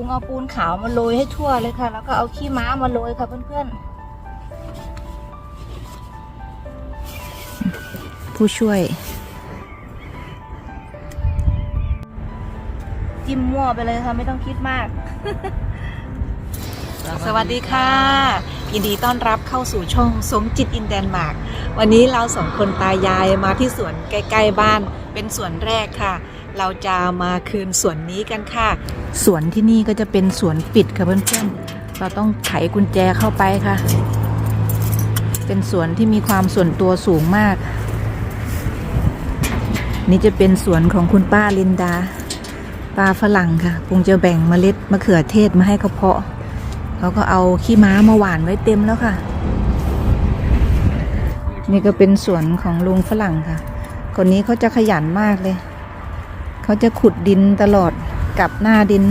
รุงเอาปูนขาวมาโรยให้ทั่วเลยค่ะ แล้วก็เอาขี้ม้ามาโรยค่ะเพื่อนๆ ผู้ช่วย จิ้มมั่วไปเลยค่ะ ไม่ต้องคิดมาก สวัสดีค่ะ ยินดีต้อนรับเข้าสู่ช่องสมจิตอินแดนมาร์กวันนี้เราสองคนตายายมาที่สวนใกล้ ๆ บ้าน เป็นสวนแรกค่ะ เราจะมาคืนสวนนี้กันค่ะ สวนที่นี่ก็จะเป็นสวนปิดค่ะเพื่อนๆ เราต้องไขกุญแจเข้าไปค่ะ เป็นสวนที่มีความส่วนตัวสูงมาก นี่จะเป็นสวนของคุณป้าลินดาป้าฝรั่งค่ะคงจะแบ่งเมล็ดมะเขือเทศมาให้เขาเพาะ เขาก็เอาขี้ม้ามาหว่านไว้เต็มแล้วค่ะ นี่ก็เป็นสวนของลุงฝรั่งค่ะ คนนี้เขาจะขยันมากเลย เขาจะขุดดินตลอดกับหน้าดิน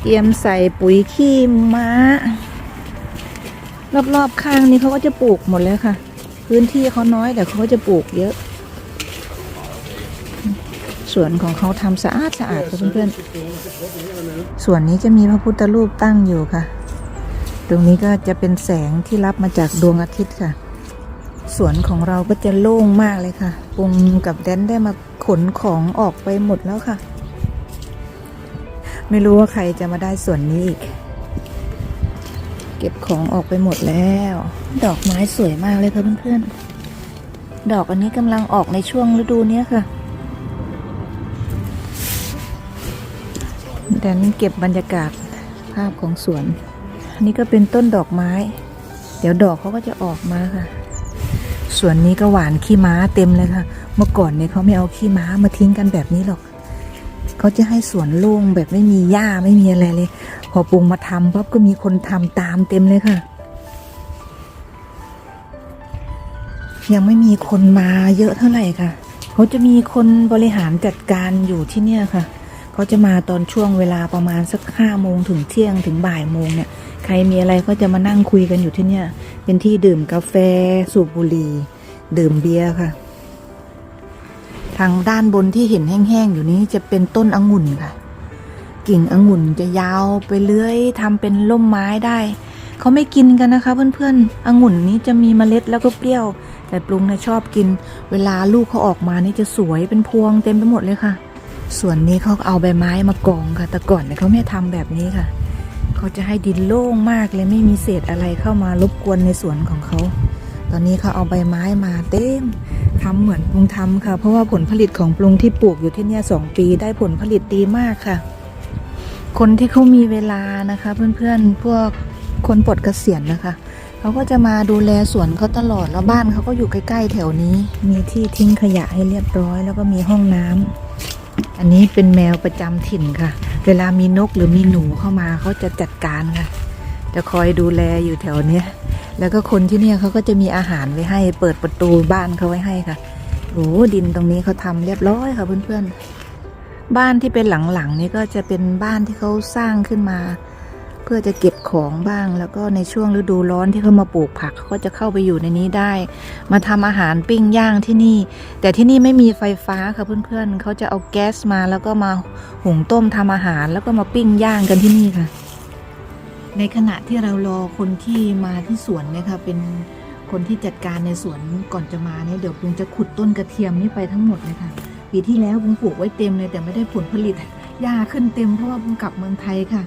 เตรียมใส่ปุ๋ยขี้ม้า รอบๆข้างนี้เขาก็จะปลูกหมดเลยค่ะ พื้นที่เขาน้อยแต่เขาก็จะปลูกเยอะสวนของเขาทำสะอาดสะอาดค่ะเพื่อนๆส่วนนี้จะมีพระพุทธรูปตั้งอยู่ค่ะ ตรงนี้ก็จะเป็นแสงที่รับมาจากดวงอาทิตย์ค่ะ สวนของเราก็จะโล่งมากเลยค่ะปุงกับแดนได้มา ขนของออกไปหมดแล้วค่ะ ไม่รู้ว่าใครจะมาได้ส่วนนี้อีก เก็บของออกไปหมดแล้ว ดอกไม้สวยมากเลยค่ะเพื่อนๆ ดอกอันนี้กำลังออกในช่วงฤดูนี้ค่ะแดนเก็บบรรยากาศภาพของสวน อันนี้ก็เป็นต้นดอกไม้ เดี๋ยวดอกเขาก็จะออกมาค่ะส่วนนี้ก็หวานขี้ม้าเต็มเลยค่ะ เมื่อก่อนเนี่ยเขาไม่เอาขี้ม้ามาทิ้งกันแบบนี้หรอกเขาจะให้สวนโล่งแบบไม่มีหญ้าไม่มีอะไรเลย พอปรุงมาทำปั๊บก็มีคนทำตามเต็มเลยค่ะ ยังไม่มีคนมาเยอะเท่าไหร่ค่ะเขาจะมีคนบริหารจัดการอยู่ที่เนี่ยค่ะเขาจะมาตอนช่วงเวลาประมาณสักห้าโมงถึงเที่ยงถึงบ่ายโมงเนี่ยใครมีอะไรก็จะมานั่งคุยกันอยู่ที่เนี่ย เป็นที่ดื่มกาแฟสูบบุหรี่ดื่มเบียร์ค่ะ ทางด้านบนที่เห็นแห้งๆอยู่นี้จะเป็นต้นองุ่นค่ะ กิ่งองุ่นจะยาวไปเลื้อยทำเป็นล่มไม้ได้ เขาไม่กินกันนะคะ เพื่อนๆองุ่นนี้จะมีเมล็ดแล้วก็เปรี้ยว แต่ปรุงนี่ยชอบกิน เวลาลูกเขาออกมานี่จะสวยเป็นพวงเต็มไปหมดเลยค่ะ ส่วนนี้เขาเอาใบไม้มากองค่ะ แต่ก่อนเนี่ยเขาไม่ทำแบบนี้ค่ะ เขาจะให้ดินโล่งมากเลยไม่มีเศษอะไรเข้ามารบกวนในสวนของเขา ตอนนี้เขาเอาใบไม้มาเต็มทำเหมือนปรุงทำค่ะ เพราะว่าผลผลิตของปรุงที่ปลูกอยู่ที่นี่สองปีได้ผลผลิตดีมากค่ะ คนที่เขามีเวลานะคะ เพื่อนๆพวกคนปลดเกษียณนะคะเขาก็จะมาดูแลสวนเขาตลอดแล้วบ้านเขาก็อยู่ใกล้ๆแถวนี้ มีที่ทิ้งขยะให้เรียบร้อย แล้วก็มีห้องน้ำอันนี้เป็นแมวประจำถิ่นค่ะ เวลามีนกหรือมีหนูเข้ามาเขาจะจัดการค่ะ จะคอยดูแลอยู่แถวเนี้ย แล้วก็คนที่เนี่ยเขาก็จะมีอาหารไว้ให้ เปิดประตูบ้านเขาไว้ให้ค่ะโอ้ดินตรงนี้เขาทำเรียบร้อยค่ะเพื่อนๆ บ้านที่เป็นหลังๆนี่ก็จะเป็นบ้านที่เขาสร้างขึ้นมา เพื่อจะเก็บของบ้าง แล้วก็ในช่วงฤดูร้อนที่เขามาปลูกผักเขาก็จะเข้าไปอยู่ในนี้ได้ มาทำอาหารปิ้งย่างที่นี่ แต่ที่นี่ไม่มีไฟฟ้าค่ะเพื่อนๆเขาจะเอาแก๊สมาแล้วก็มาหุงต้มทำอาหาร แล้วก็มาปิ้งย่างกันที่นี่ค่ะ ในขณะที่เรารอคนที่มาที่สวนเนี่ยค่ะเป็นคนที่จัดการในสวนก่อนจะมาเนี่ยเดี๋ยวปุงจะขุดต้นกระเทียมนี่ไปทั้งหมดเลยค่ะปีที่แล้วปุงปลูกไว้เต็มเลยแต่ไม่ได้ผลผลิตหญ้าขึ้นเต็มเพราะว่าปุงกลับเมืองไทยค่ะ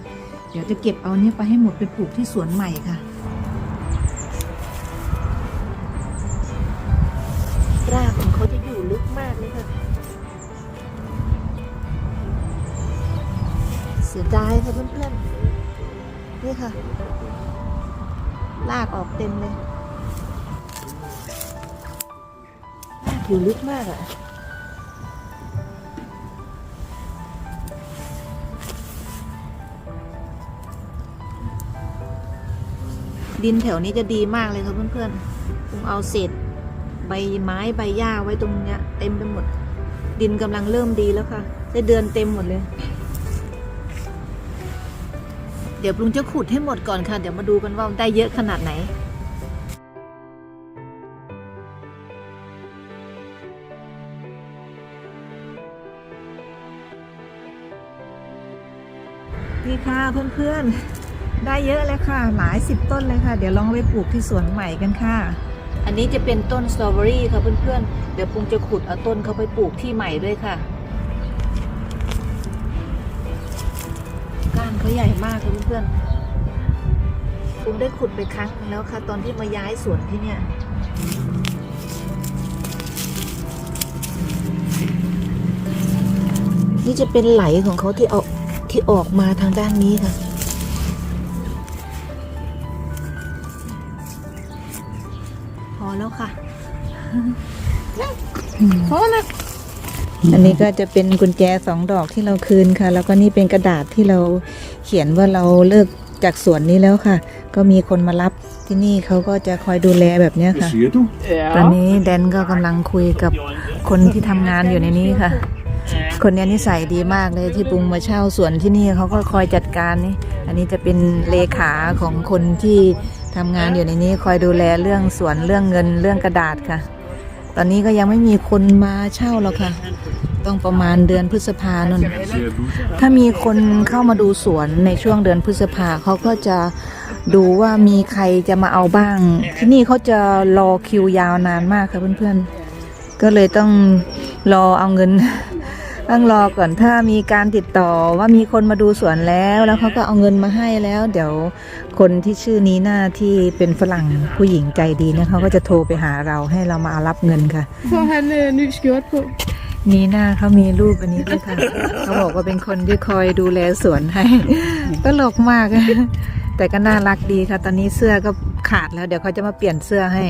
เดี๋ยวจะเก็บเอาเนี่ยไปให้หมดไปปลูกที่สวนใหม่ค่ะ รากของเขาจะอยู่ลึกมากเลยค่ะเสียดายค่ะเพื่อนๆ นี่ค่ะ ลากออกเต็มเลยลากอยู่ลึกมากอะ่ะดินแถวนี้จะดีมากเลยครับเพื่อนๆผมเอาเศษใบไม้ใบหญ้าไว้ตรงเนี้ย เต็มไปหมด ดินกำลังเริ่มดีแล้วค่ะ ได้เดือนเต็มหมดเลย เดี๋ยวปรุงจะขุดให้หมดก่อนค่ะ เดี๋ยวมาดูกันว่าได้เยอะขนาดไหนนี่ค่ะเพื่อนๆ ได้เยอะเลยค่ะ หลายสิบต้นเลยค่ะ เดี๋ยวลองไปปลูกที่สวนใหม่กันค่ะ อันนี้จะเป็นต้นสตรอเบอรี่ค่ะเพื่อนๆ เดี๋ยวปุงจะขุดเอาต้นเขาไปปลูกที่ใหม่ด้วยค่ะ เขาใหญ่มากค่ะเพื่อนๆปุงได้ขุดไปครั้งหนึ่งแล้วค่ะ ตอนที่มาย้ายสวนที่เนี่ยนี่จะเป็นไหลของเขาที่ออกที่ออกมาทางด้านนี้ค่ะ พอแล้วค่ะพอแล้ว อันนี้ก็จะเป็นกุญแจสองดอกที่เราคืนค่ะ แล้วก็นี่เป็นกระดาษที่เราเขียนว่าเราเลิกจากสวนนี้แล้วค่ะ ก็มีคนมารับที่นี่เขาก็จะคอยดูแลแบบเนี้ยค่ะ Siger du? ตอนนี้แดนก็กำลังคุยกับคนที่ทำงานอยู่ในนี้ค่ะ คนนี้นิสัยดีมากเลยที่ปรุงมาเช่าสวนที่นี่เขาก็คอยจัดการนี่ อันนี้จะเป็นเลขาของคนที่ทำงานอยู่ในนี้คอยดูแลเรื่องสวนเรื่องเงินเรื่องกระดาษค่ะ ตอนนี้ก็ยังไม่มีคนมาเช่าหรอกค่ะ ต้องประมาณเดือนพฤษภาโนนถ้ามีคนเข้ามาดูสวนในช่วงเดือนพฤษภาเขาก็จะดูว่ามีใครจะมาเอาบ้าง ที่นี่เขาจะรอคิวยาวนานมากค่ะเพื่อนๆ ก็เลยต้องรอเอาเงิน ต้องรอก่อนถ้ามีการติดต่อว่ามีคนมาดูสวนแล้วแล้วเขาก็เอาเงินมาให้แล้ว เดี๋ยวคนที่ชื่อนี้หน้าที่เป็นฝรั่งผู้หญิงใจดีเนี่ยเขาก็จะโทรไปหาเราให้เรามารับเงินค่ะ Får han øh, ny skjort på? นีหน้าเขามีรูปอันนี้ด้วยค่ะ เขาบอกว่าเป็นคนที่คอยดูแลสวนให้ ตลกมาก แต่ก็น่ารักดีค่ะ ตอนนี้เสื้อก็ขาดแล้ว เดี๋ยวเขาจะมาเปลี่ยนเสื้อให้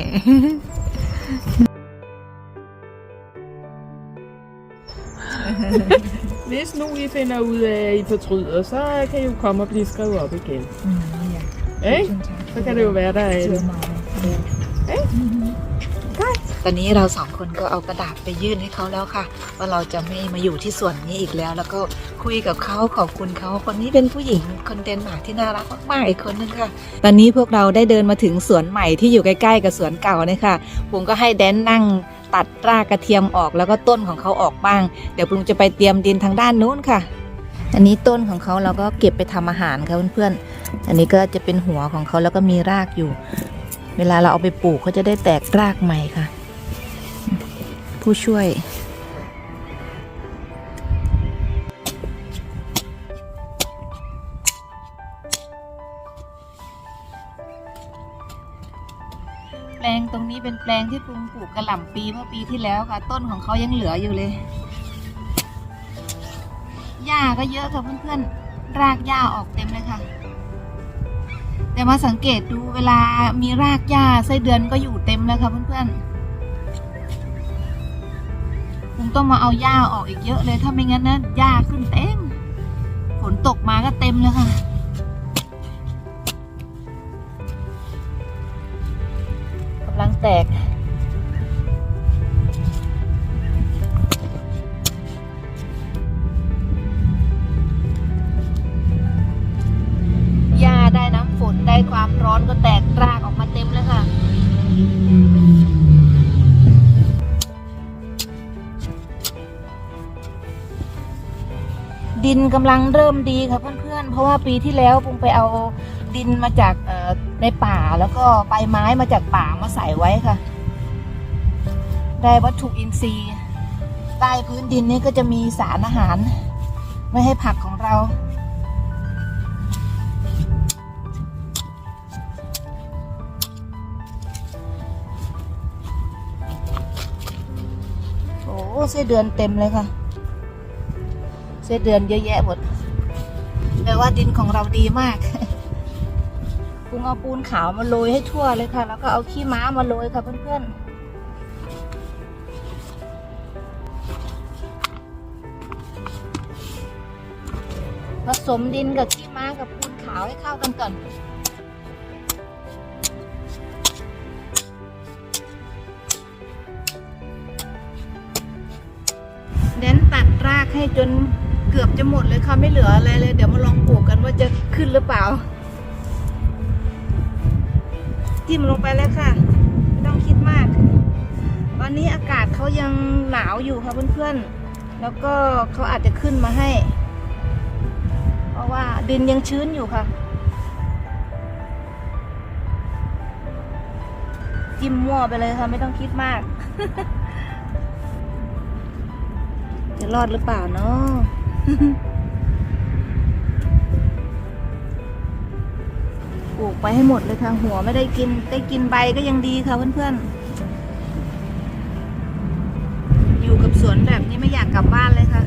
Hvis nu I finder ud af, at I fortryder, så kan I jo komme og blive skrevet op igen. Ikke? Så kan det jo være, der er en. ตอนนี้เราสองคนก็เอากระดาษไปยื่นให้เขาแล้วค่ะ ว่าเราจะไม่มาอยู่ที่ส่วนนี้อีกแล้ว แล้วก็คุยกับเขาขอบคุณเขาคนนี้เป็นผู้หญิงคนเดนมาร์กที่น่ารักมากๆอีกคนนึงค่ะ ตอนนี้พวกเราได้เดินมาถึงสวนใหม่ที่อยู่ใกล้ๆกับสวนเก่าเนี่ยค่ะปุงก็ให้แดนนั่ง ตัดรากกระเทียมออกแล้วก็ต้นของเขาออกบ้าง เดี๋ยวปุงจะไปเตรียมดินทางด้านนู้นค่ะ อันนี้ต้นของเขาเราก็เก็บไปทำอาหารค่ะเพื่อนๆ อันนี้ก็จะเป็นหัวของเขาแล้วก็มีรากอยู่ เวลาเราเอาไปปลูกเขาจะได้แตกรากใหม่ค่ะ ผู้ช่วย ตรงนี้เป็นแปลงที่ปรุงปลูกกระหล่ำปีเมื่อปีที่แล้วค่ะ ต้นของเขายังเหลืออยู่เลย หญ้าก็เยอะค่ะเพื่อนๆ รากหญ้าออกเต็มเลยค่ะ แต่มาสังเกตดูเวลามีรากหญ้าไส้เดือนก็อยู่เต็มเลยค่ะเพื่อนๆผมต้องมาเอาหญ้าออกอีกเยอะเลย ถ้าไม่งั้นนะหญ้าขึ้นเต็ม ฝนตกมาก็เต็มเลยค่ะ แตก หญ้าได้น้ำฝนได้ความร้อนก็แตกรากออกมาเต็มเลยค่ะดินกำลังเริ่มดีค่ะเพื่อนๆ เพราะว่าปีที่แล้วปุงไปเอาดินมาจากเอ่อ ในป่าแล้วก็ใบไม้มาจากป่ามาใส่ไว้ค่ะ ได้วัตถุอินทรีย์ ใต้พื้นดินนี้ก็จะมีสารอาหาร ไม่ให้ผักของเราโอ้ไส้เดือนเต็มเลยค่ะไส้เดือนเยอะแยะหมดแปลว่าดินของเราดีมาก ปุงเอาปูนขาวมาโรยให้ทั่วเลยค่ะ แล้วก็เอาขี้ม้ามาโรยค่ะเพื่อนๆผสมดินกับขี้ม้ากับปูนขาวให้เข้ากันก่อน เน้นตัดรากให้จนเกือบจะหมดเลยค่ะ ไม่เหลืออะไรเลย เดี๋ยวมาลองปลูกกันว่าจะขึ้นหรือเปล่า จิ้มลงไปแล้วค่ะ ไม่ต้องคิดมาก ตอนนี้อากาศเขายังหนาวอยู่ค่ะเพื่อนๆ แล้วก็เขาอาจจะขึ้นมาให้ เพราะว่าดินยังชื้นอยู่ค่ะ จิ้มมั่วไปเลยค่ะ ไม่ต้องคิดมาก จะรอดหรือเปล่าเนาะ ลูกไปให้หมดเลยค่ะหัวไม่ได้กินได้กินใบก็ยังดีค่ะเพื่อนๆ อยู่กับสวนแบบนี้ไม่อยากกลับบ้านเลยค่ะ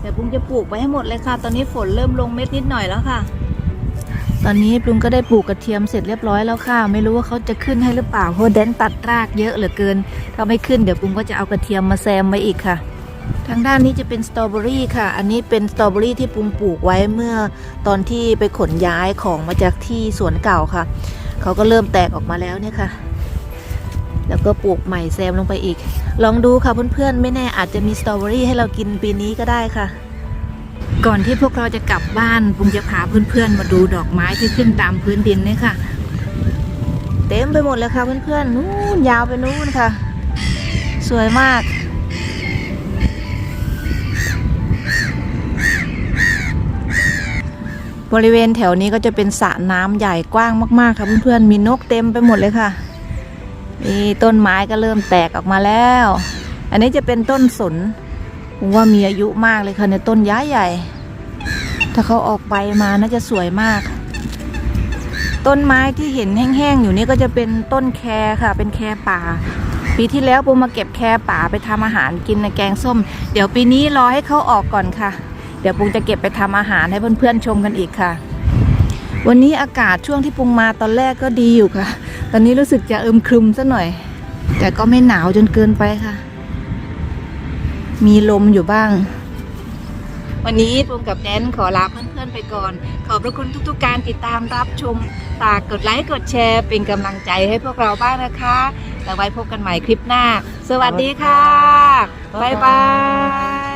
แต่ปุ้งจะปลูกไปให้หมดเลยค่ะ ตอนนี้ฝนเริ่มลงเม็ดนิดหน่อยแล้วค่ะ ตอนนี้ปรุงก็ได้ปลูกกระเทียมเสร็จเรียบร้อยแล้วค่ะ ไม่รู้ว่าเขาจะขึ้นให้หรือเปล่าเพราะแดนตัดรากเยอะเหลือเกิน ถ้าไม่ขึ้นเดี๋ยวปรุงก็จะเอากระเทียมมาแซมไว้อีกค่ะ ทางด้านนี้จะเป็นสตรอเบอรี่ค่ะ อันนี้เป็นสตรอเบอรี่ที่ปรุงปลูกไว้เมื่อตอนที่ไปขนย้ายของมาจากที่สวนเก่าค่ะ เขาก็เริ่มแตกออกมาแล้วเนี่ยค่ะ แล้วก็ปลูกใหม่แซมลงไปอีก ลองดูค่ะเพื่อนๆ ไม่แน่อาจจะมีสตรอเบอรี่ให้เรากินปีนี้ก็ได้ค่ะ ก่อนที่พวกเราจะกลับบ้านปุงจะพาเพื่อนๆ มาดูดอกไม้ที่ขึ้นตามพื้นดินเนี่ยค่ะ เต็มไปหมดเลยค่ะเพื่อนๆ นู่นยาวไปนู่นค่ะ สวยมาก บริเวณแถวนี้ก็จะเป็นสระน้ำใหญ่กว้างมาก ๆ ค่ะเพื่อนๆ มีนกเต็มไปหมดเลยค่ะ นี่ต้นไม้ก็เริ่มแตกออกมาแล้ว อันนี้จะเป็นต้นสนผมว่ามีอายุมากเลยค่ะในต้นย้ายใหญ่ ถ้าเขาออกใบมาน่าจะสวยมาก ต้นไม้ที่เห็นแห้งๆอยู่นี่ก็จะเป็นต้นแครค่ะ เป็นแครป่า ปีที่แล้วปูมาเก็บแครป่าไปทำอาหารกินในแกงส้ม เดี๋ยวปีนี้รอให้เขาออกก่อนค่ะ เดี๋ยวปุงจะเก็บไปทำอาหารให้เพื่อนๆชมกันอีกค่ะ วันนี้อากาศช่วงที่ปุงมาตอนแรกก็ดีอยู่ค่ะ ตอนนี้รู้สึกจะอึมครึมซะหน่อย แต่ก็ไม่หนาวจนเกินไปค่ะ มีลมอยู่บ้าง วันนี้ปุงกับแดนขอลาเพื่อนๆไปก่อน ขอบพระคุณทุกๆการติดตามรับชมฝากกดไลค์กดแชร์ เป็นกำลังใจให้พวกเราบ้างนะคะแล้วไว้พบกันใหม่คลิปหน้า สวัสดีค่ะ บ๊ายบาย